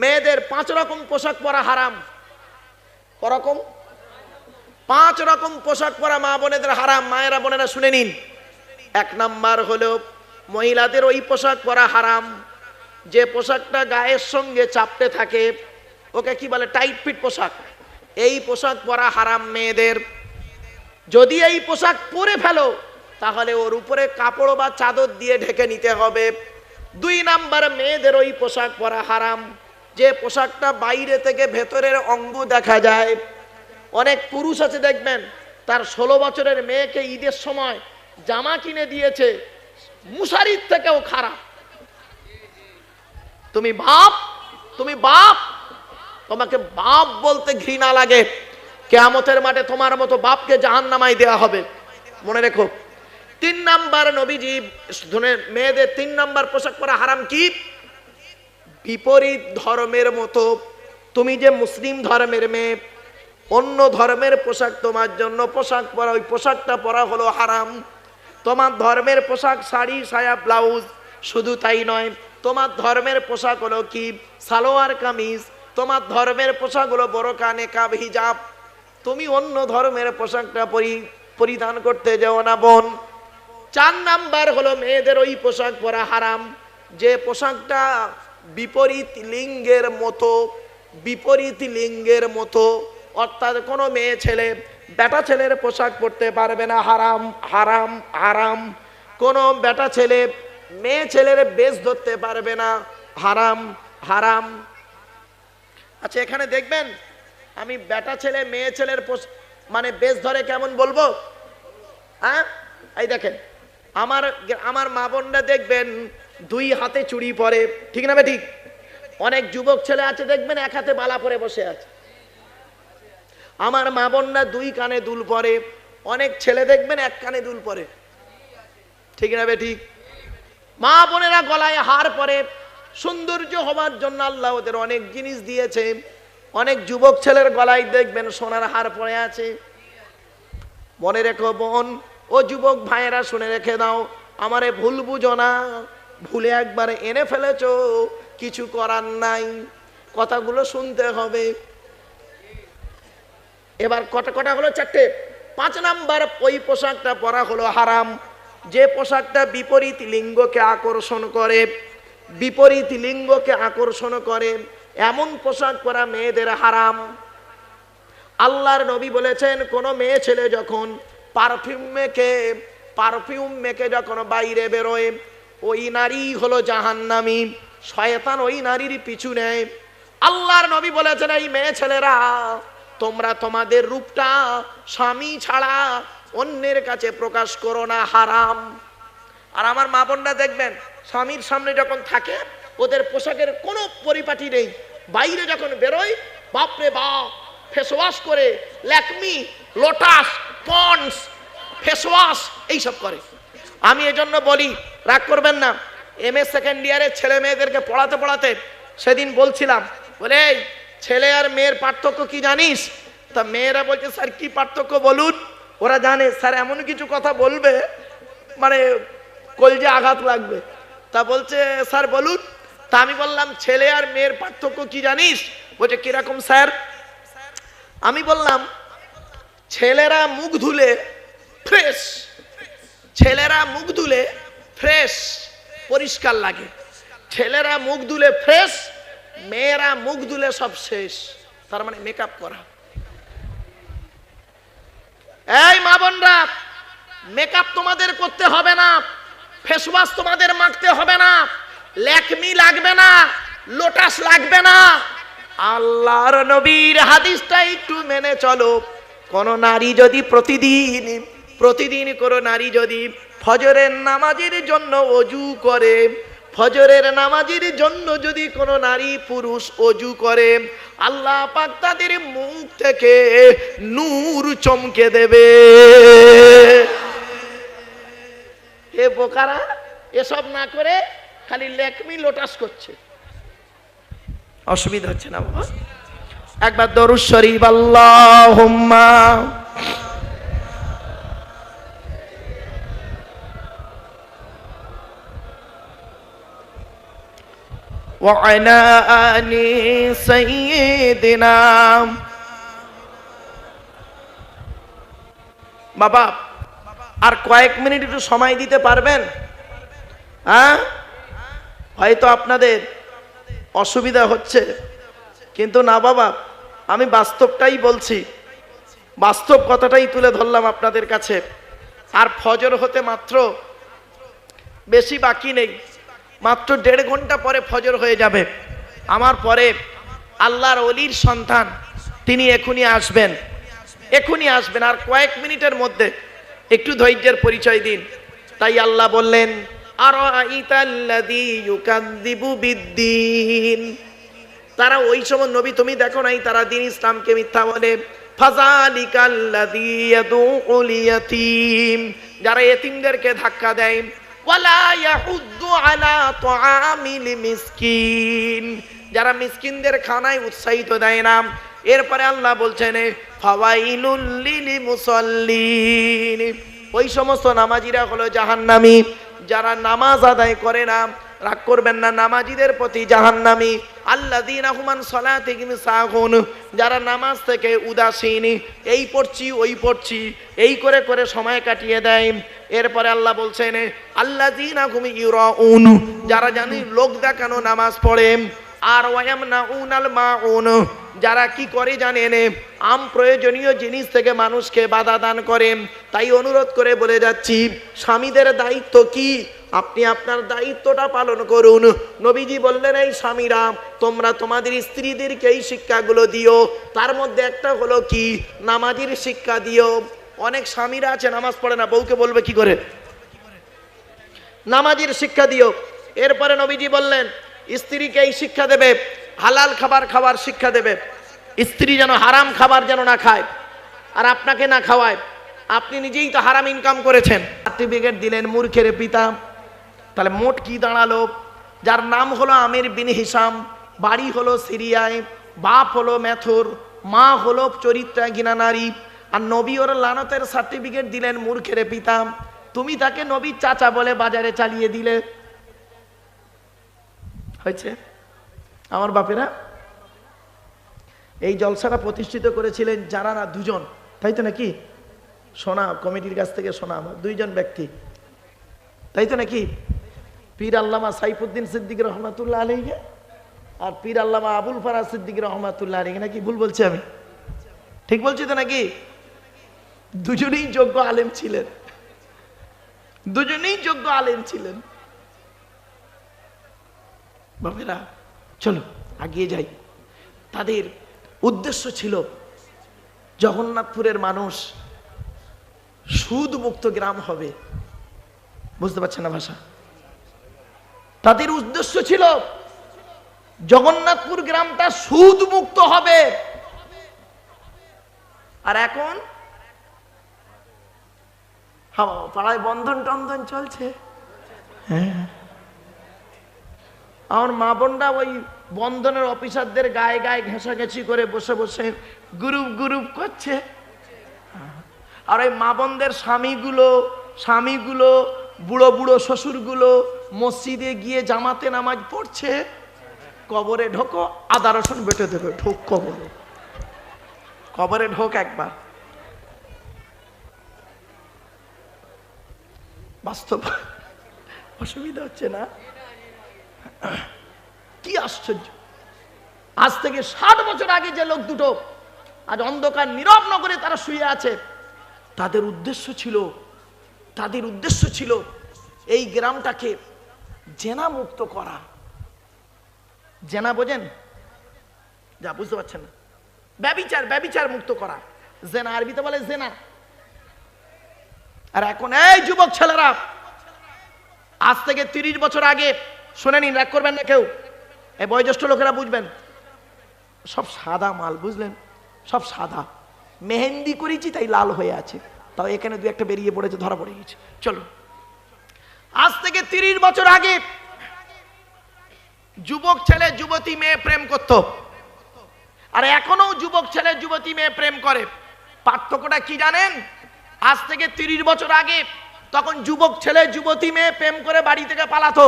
মেয়েদের পাঁচ রকম পোশাক পরা হারাম। করকম? পাঁচ রকম পোশাক পরা মা বোনেদের হারাম, মায়েরা বোনেরা শুনে নিন। এক নাম্বার হলো মহিলাদের ওই পোশাক পরা হারাম, যে পোশাকটা গায়ের সঙ্গে চাপতে থাকে, ওকে কি বলে টাইট ফিট পোশাক। এই পোশাক পরা হারাম মেয়েদের। যদি এই পোশাক পরে ফেলো, তাহলে ওর উপরে কাপড় বা চাদর দিয়ে ঢেকে নিতে হবে। দুই নাম্বার, মেয়েদের ওই পোশাক পরা হারাম। যে পোশাকটা বাইরে থেকে ভেতরের অঙ্গ দেখা যায়। অনেক পুরুষ আছে, দেখবেন, তার ষোলো বছরের মেয়েকে ঈদের সময় জামা কিনে দিয়েছে, মুশারির থেকেও খারাপ। তুমি বাপ তুমি বাপ, তোমাকে বাপ বলতে ঘৃণা লাগে। কেয়ামতের মাঠে তোমার মতো বাপকে জাহান নামাই দেওয়া হবে। মনে রেখো, তিন নাম্বার নবীজি মেয়েদের তিন নাম্বার পোশাক পরা হারাম কি? বিপরীত ধর্মের মতো, তুমি যে মুসলিম ধর্মের মেয়ে, অন্য ধর্মের পোশাক তোমার জন্য, পোশাক পরা, ওই পোশাকটা পরা হলো হারাম। তোমার ধর্মের পোশাক শাড়ি, সায়া, ব্লাউজ, শুধু তাই নয়, তোমার ধর্মের পোশাক হলো কি? সালোয়ার, কামিজ। তোমার ধর্মের পোশাক হলো বড় কানে কাব হিজাব। তুমি অন্য ধর্মের পোশাকটা পরি, পরিধান করতে যাও না, বোন। চার নাম্বার হলো মেয়েদের ওই পোশাক পরা হারাম। যে পোশাকটা বিপরীত লিঙ্গের মতো, বিপরীত লিঙ্গের মতো। অর্থাৎ কোনো মেয়ে ছেলে, বেটা ছেলের পোশাক পরতে পারবে না, হারাম হারাম হারাম। কোনো বেটা ছেলে, মেয়ে ছেলের বেশ ধরতে পারবে না, হারাম হারাম। আচ্ছা এখানে দেখবেন, আমি বেটা ছেলে, মেয়ে ছেলের মানে বেশ ধরে কেমন বলব? হ্যাঁ? এই দেখেন, আমার আমার মা বোনরা দেখবেন দুই হাতে চুড়ি পরে, ঠিক না বে ঠিক অনেক যুবক ছেলে আছে, দেখবেন এক হাতে বালা পরে বসে আছে। আমার মা বোনরা দুই কানে দুল পরে, অনেক ছেলে দেখবেন এক কানে দুল পরে। ঠিক না বে ঠিক মা বোনেরা গলায় হার পরে, সৌন্দর্য হবার জন্য আল্লাহ ওদের অনেক জিনিস দিয়েছে। অনেক যুবক ছেলের গলায় দেখবেন সোনার হার পরে আছে। মনে রেখো বোন, ও যুবক ভাইয়েরা শুনে রেখে দাও, আমারে ভুল বুঝো না। ভুলে একবার এনে ফেলেছ, কিছু করার নাই, কথাগুলো শুনতে হবে। এবার কটা কটা হলো চারটে? পাঁচ নাম্বার, ওই পোশাকটা পরা হলো হারাম। যে পোশাকটা বিপরীত লিঙ্গকে আকর্ষণ করে, বিপরীত লিঙ্গকে আকর্ষণ করে, এমন পোশাক পরা মেয়েদের হারাম। আল্লাহর নবী বলেছেন, কোন মেয়ে ছেলে যখন পারফিউম মেখে পারফিউম মেখে যখন বাইরে বেরোয় ওই নারী হলো জাহান্নামী। শয়তান ওই নারীর পিছু নেয়। আল্লাহর নবী বলেছেন, এই মেয়ে ছেলেরা, তোমরা তোমাদের রূপটা স্বামী ছাড়া অন্যের কাছে প্রকাশ করো না, হারাম। আর আমার মা বোনরা দেখবেন, স্বামীর সামনে যখন থাকে, ওদের পোশাকের কোনো পরিপাটি নেই। বাইরে যখন বেরোয়, বাপরে বাপ ফেসওয়াশ করে, ল্যাকমি লোটাস পন্স ফেসওয়াশ এইসব করে। আমি এজন্য বলি, রাগ করবেন না। এম এ সেকেন্ড ইয়ারের ছেলে মেয়েদেরকে পড়াতে পড়াতে সেদিন বলছিলাম, বলে ছেলে আর মেয়ের পার্থক্য কি জানিস? তা মেয়েরা বলছে, স্যার, কি পার্থক্য বলুন? ওরা জানে, স্যার, এমন কিছু কথা বলবে মানে কলজে আঘাত লাগবে। তা বলছে, স্যার, বলুন। তা আমি বললাম, ছেলে আর মেয়ের পার্থক্য কি জানিস? বলছে, কীরকম, স্যার? আমি বললাম, ছেলেরা মুখ ধুলে ফ্রেশ ছেলেরা মুখ ধুলে ফ্রেশ পরিষ্কার লাগে। ছেলেরা মুখ ধুলে ফ্রেশ মেয়েরা মুখ ধুলে সব শেষ। তার মানে মেকআপ করা। এই মা বোনরা মেকআপ তোমাদের করতে হবে না ফেস ওয়াশ তোমাদের মাখতে হবে না, ল্যাকমি লাগবে না লোটাস লাগবে না। আল্লাহর নবীর হাদিসটা একটু মেনে চলো। কোন নারী যদি প্রতিদিন প্রতিদিন কোন নারী যদি ফজরের নামাজের জন্য অজু করে, ফজরের নামাজের জন্য যদি কোনো নারী পুরুষ অজু করে, আল্লাহ পাক তাদের মুখ থেকে নূর চমকে দেবে। হে বোকারা, এসব না করে খালি লেকমি লোটাস করছে। অসুবিধা হচ্ছে না বাবা। একবার দরুদ শরীফ, আল্লাহুম্মা وعلى آل سيدنا বাবা আর কয়েক মিনিট একটু সময় দিতে পারবেন হ্যাঁ হয়তো আপনাদের অসুবিধা হচ্ছে কিন্তু না বাবা আমি বাস্তবটাই বলছি বাস্তব কথাটাই তুলে ধরলাম আপনাদের কাছে আর ফজর হতে মাত্র বেশি বাকি নেই মাত্র দেড় ঘণ্টা পরে ফজর হয়ে যাবে। আমার পরে আল্লাহর অলির সন্তান, তিনি এখনই আসবেন। এখনই আসবেন, আর কয়েক মিনিটের মধ্যে একটু ধৈর্যের পরিচয় দিন। তাই আল্লাহ বললেন তারা ওই সময় নবী, তুমি দেখো নাই, তারা দিন ইসলামকে মিথ্যা বলে যারা এতিমদেরকে ধাক্কা দেয় যারা মিসকিনদের খানায় উৎসাহিত দেয় না। এরপরে আল্লাহ বলছেন ওই সমস্ত নামাজিরা হলো জাহান্নামী। যারা নামাজ আদায় করে না, রাগ করবেন না, নামাজিদের প্রতি জাহান্নামী। আল্লাহ দিন আহমান সলাতে সাহুন যারা নামাজ থেকে উদাসীন, এই পড়ছি, ওই পড়ছি, এই করে করে সময় কাটিয়ে দেয়। এরপরে আল্লাহ বলছেন আল্লাহ যারা জানি লোক দেখানো নামাজ পড়ে, আর ওয়াম না উনাল মা উন যারা কি করে জানেন, আম প্রয়োজনীয় জিনিস থেকে মানুষকে বাধা দান করে তাই অনুরোধ করে বলে যাচ্ছি, স্বামীদের দায়িত্ব কি? আপনি আপনার দায়িত্বটা পালন করুন। নবীজি বললেন, এই স্বামীরা, তোমরা তোমাদের স্ত্রীদেরকে এই শিক্ষাগুলো দিও। তার মধ্যে একটা হলো কি? নামাজির শিক্ষা দিও। অনেক স্বামীরা আছে, নামাজ পড়ে না, বউকে বলবে কি করে? নামাজির শিক্ষা দিও। এরপরে নবীজি বললেন, স্ত্রীকে এই শিক্ষা দেবে, হালাল খাবার খাবার শিক্ষা দেবে। স্ত্রী যেন হারাম খাবার যেন না খায় আর আপনাকে না খাওয়ায়। আপনি নিজেই তো হারাম ইনকাম করেছেন। সার্টিফিকেট দিলেন মূর্খের পিতা। তাহলে মোট কি দাঁড়াল? যার নাম হলো আমির বিন হিসাম, বাড়ি হলো সিরিয়ায়, বাপ হলো মেথর, মা হলো চরিত্রাঙ্গিনা নারী। আর নবী ওর লানতের সার্টিফিকেট দিলেন মূর্খের পিতা। তুমি তাকে নবীর চাচা বলে বাজারে চালিয়ে দিলে। হয়েছে? আমার বাপেরা, এই জলসাটা প্রতিষ্ঠিত করেছিলেন যারা না দুজন। তাই তো নাকি? সোনা, কমিটির কাছ থেকে শোনা আমার দুইজন ব্যক্তি। তাই তো নাকি? পীর আল্লামা সাইফুদ্দিন সিদ্দিক রহমাতুল্লাহ আলীকে আর পীর আল্লামা আবুল ফারাজ সিদ্দিক রহমাতুল্লাহ আলীকে নাকি ভুল বলছি আমি? ঠিক বলছি তো নাকি? দুজনেই যোগ্য আলেম ছিলেন। দুজনেই যোগ্য আলেম ছিলেন। বাবেরা চলো, আগিয়ে যাই। তাদের উদ্দেশ্য ছিল জগন্নাথপুরের মানুষ সুদ মুক্ত গ্রাম হবে। বুঝতে পারছেন না ভাষা? তাদের উদ্দেশ্য ছিল জগন্নাথপুর গ্রামটা সুদ মুক্ত হবে। আর এখন পাড়ায় বন্ধন টন্ধন চলছে। হ্যাঁ। আমার মা বোনরা ওই বন্ধনের অফিসারদের গায়ে গায়ে ঘেঁষাঘেঁষি করে বসে বসে গ্রুপ গ্রুপ করছে। আর ওই মা বোনদের স্বামীগুলো স্বামীগুলো, বুড়ো বুড়ো শ্বশুরগুলো মসজিদে গিয়ে জামাতে নামাজ পড়ছে। কবরে ঢোকো, আদা রসুন বেটে দেবে, ঢোক কবরে। কবরে ঢোক একবার। বাস্তব। অসুবিধা হচ্ছে না? কি আশ্চর্য। আজ থেকে ষাট বছর আগে যে লোক দুটো আজ অন্ধকার নীরব নগরে তারা শুয়ে আছে, তাদের উদ্দেশ্য ছিল, তাদের উদ্দেশ্য ছিল এই গ্রামটাকে জেনা মুক্ত করা। জেনা বোঝেন? যা, বুঝতে পারছেন না। ব্যবিচার ব্যবিচার মুক্ত করা। জেনা, আরবিতে বলে জেনা। আর এখন এই যুবক ছেলেরা, আজ থেকে তিরিশ বছর আগে, শুনে নিন, রাগ করবেন না কেউ? এই বয়োজ্যেষ্ঠ লোকেরা বুঝবেন। সব সাদা মাল, বুঝলেন? সব সাদা। মেহেন্দি করেছি, তাই লাল হয়ে আছে। তাও এখানে দু একটা বেরিয়ে পড়েছে, ধরা পড়ে গেছে। চলো আজ থেকে তিরিশ বছর আগে, যুবক ছেলে, যুবতী মেয়ে প্রেম করত। আর এখনও যুবক ছেলে, যুবতী মেয়ে প্রেম করে। পার্থক্যটা কি জানেন? আজ থেকে তিরিশ বছর আগে তখন যুবক ছেলে, যুবতী মেয়ে প্রেম করে বাড়ি থেকে পালাতো।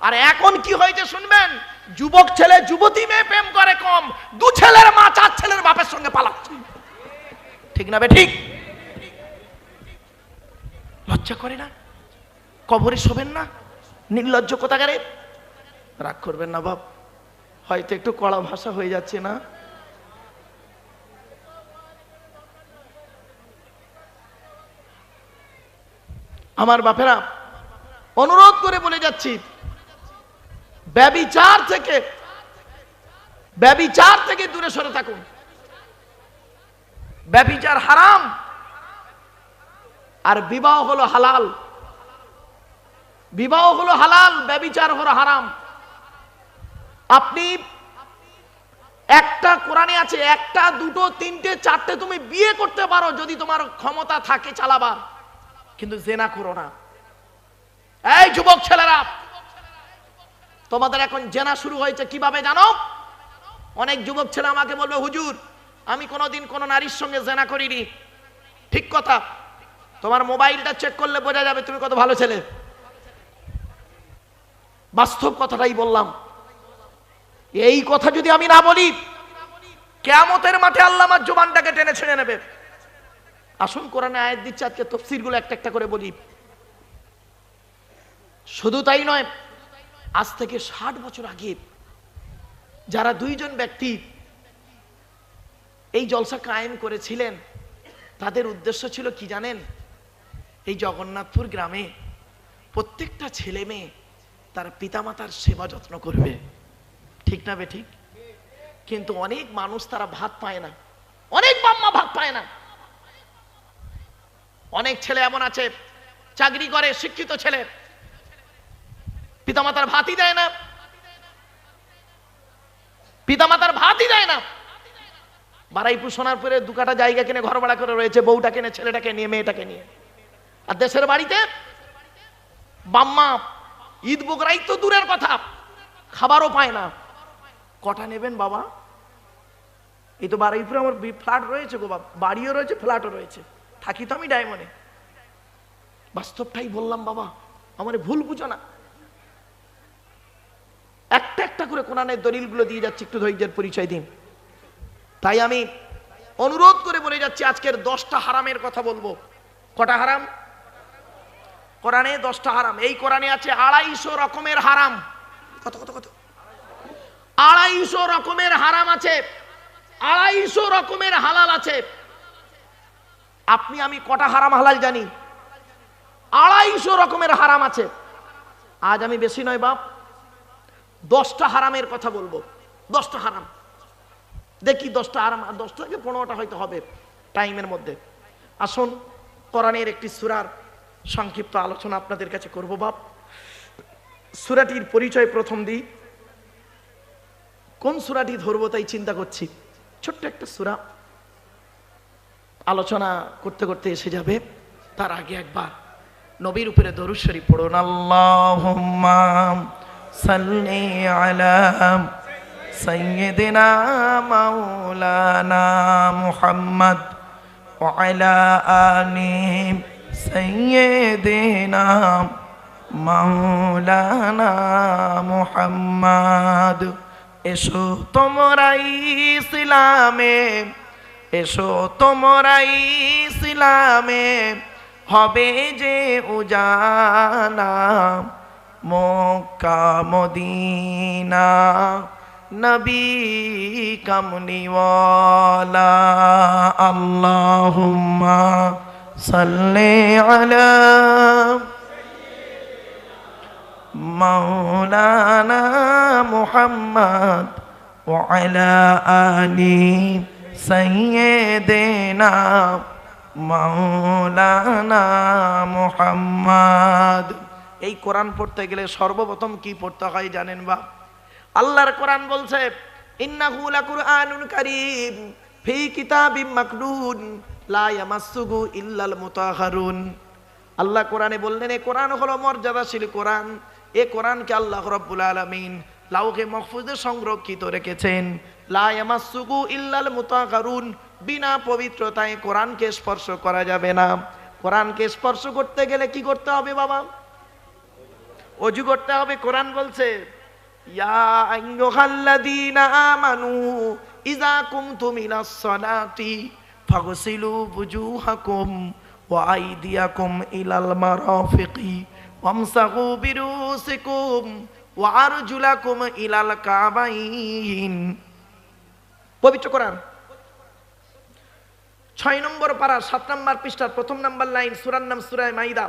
আর এখন কি হয়েছে শুনবেন? যুবক ছেলে, যুবতী মেয়ে প্রেম করে কম। দু ছেলের মা, চার ছেলের বাপের সঙ্গে পালাচ্ছে। ঠিক না বে, ঠিক? লজ্জা করে না? কবরে শোবেন না? নির্লজ্জ কোথাকারে? রাগ করবেন না বাপ। হয়তো একটু কড়া ভাষা হয়ে যাচ্ছে না? আমার বাপেরা, অনুরোধ করে বলে যাচ্ছি, ব্যবিচার থেকে ব্যবিচার থেকে দূরে সরে থাকুন। ব্যবিচার হারাম, আর বিবাহ হলো হালাল। বিবাহ হলো হালাল, ব্যবিচার হলো হারাম। আপনি একটা কোরআনে আছে, একটা, দুটো, তিনটে, চারটে তুমি বিয়ে করতে পারো যদি তোমার ক্ষমতা থাকে চালাবার। কিন্তু জেনা করো না। এই যুবক ছেলেরা, তোমাদের এখন জেনা শুরু হয়েছে কীভাবে জানো? অনেক যুবক ছেলে আমাকে বলবে, হুজুর, আমি কোনোদিন কোনো নারীর সঙ্গে জেনা করিনি। ঠিক কথা। তোমার মোবাইলটা চেক করলে বোঝা যাবে তুমি কত ভালো ছেলে। বাস্তব কথাটাই বললাম। এই কথা যদি আমি না বলি, কেয়ামতের মাঠে আল্লাহ আমার জোবানটাকে টেনে ছেড়ে নেবে। আসুন কোরআনে আয়াত দিচ্ছে, আজকে তফসিরগুলো একটা একটা করে বলি। শুধু তাই নয়, আজ থেকে ষাট বছর আগে যারা দুইজন ব্যক্তি এই জলসা কায়েম করেছিলেন, তাদের উদ্দেশ্য ছিল কি জানেন? এই জগন্নাথপুর গ্রামে প্রত্যেকটা ছেলে মেয়ে তার পিতামাতার সেবা যত্ন করবে। ঠিক না বে ঠিক? কিন্তু অনেক মানুষ তারা ভাত পায় না। অনেক বাম্মা ভাত পায় না। অনেক ছেলে এমন আছে, চাকরি করে, শিক্ষিত ছেলে। পিতামাতার ভাতই দেয় না। পিতামাতার ভাতই দেয় না। বারাইপুর, সোনারপুরে দু কাটা জায়গা কিনে ঘর ভাড়া করে রয়েছে, বউটা কিনে, ছেলেটাকে নিয়ে, মেয়েটাকে নিয়ে। আর দেশের বাড়িতে বাম্মা, ঈদ বকরাই তো দূরের কথা। খাবারও পায় না। কটা নেবেন বাবা? এই তো বারুইপুরে আমার ফ্ল্যাট রয়েছে গো বাবা। বাড়িও রয়েছে ফ্ল্যাটও রয়েছে। থাকি তো আমি ডায়মন্ডে। বাস্তবটাই বললাম, বাবা, আমার ভুল বুঝো না। একটা একটা করে কোরআনের দলিলগুলো দিয়ে যাচ্ছি, একটু ধৈর্যের পরিচয় দিন। তাই আমি অনুরোধ করে বলে যাচ্ছি, আজকের দশটা হারামের কথা বলব। কটা হারাম? কোরআনে দশটা হারাম। এই কোরআনে আছে আড়াইশো রকমের হারাম। কত কত কত? আড়াইশো রকমের হারাম আছে। আড়াইশো রকমের হালাল আছে। আপনি, আমি কটা হারাম হালাল জানি? আড়াইশো রকমের হারাম আছে। আজ আমি বেশি নয় বাপ, দশটা হারামের কথা বলব। দশটা হারাম। দেখি দশটা হারাম দশটা থেকে পনেরোটা হয়তো হবে টাইমের মধ্যে। আসুন, কোরআনের একটি সুরার সংক্ষিপ্ত আলোচনা আপনাদের কাছে করব বাপ। সুরাটির পরিচয় প্রথম দিই। কোন সুরাটি ধরবো তাই চিন্তা করছি। ছোট্ট একটা সুরা। আলোচনা করতে করতে এসে যাবে। তার আগে একবার নবীর উপরে দরুশ্বরী পড়ুন। আল্লাহুম্মা সাল্লি আলা সাইয়্যিদিনা মাওলানা মুহাম্মদ মাওলানা মুহাম্মদ। এসো তোমরাই ইসলামে এসো তোমরাই ইসলামে, হবে যে উজানা মক্কা, মদিনা, নবী কামনিওয়ালা আল্লাহুম্মা সাল্লি আলা মাওলানা মুহাম্মদ ওয়া আলা আলিহি সৈয়দেনা মাওলানা মোহাম্মদ। এই কোরআন পড়তে গেলে সর্বপ্রথম কি পড়তে হয় জানেন বা আল্লাহর কোরআন বলছে, ইন্নাহু লাকুরআনুন কারীম, ফি কিতাবিম মাকনুন লা ইয়ামাসসুহু ইল্লাল মুতাহহারুন আল্লাহ কোরআনে বললেন, এ কোরআন হলো মর্যাদাশীল কোরআন। এ কোরআনকে আল্লাহ রব্বুল আলামিন লাউহে মহফুজে সংরক্ষিত রেখেছেন। লায়ামাসুকু ইল্লাল মুতাকারুন বিনা পবিত্রতায় কোরআনকে স্পর্শ করা যাবে না। কোরআনকে স্পর্শ করতে গেলে কি করতে হবে বাবা? অজু করতে হবে, কোরআন বলছে আমানু ইযা কুমতুম ইলাস সালাতি ফাগসিলু বুজুহাকুম ওয়া আইদিয়াকুম ইলাল মারাফিকি ওয়ামসাহু বিরুসিকুম ওয়া আরজুলাকুম ইলাল কাবাইন পবিত্র কোরআন। ছয় নম্বর পাড়া সাত নম্বর পৃষ্ঠার প্রথম নাম্বার লাইন, সুরার নাম সুরায় মাইদা।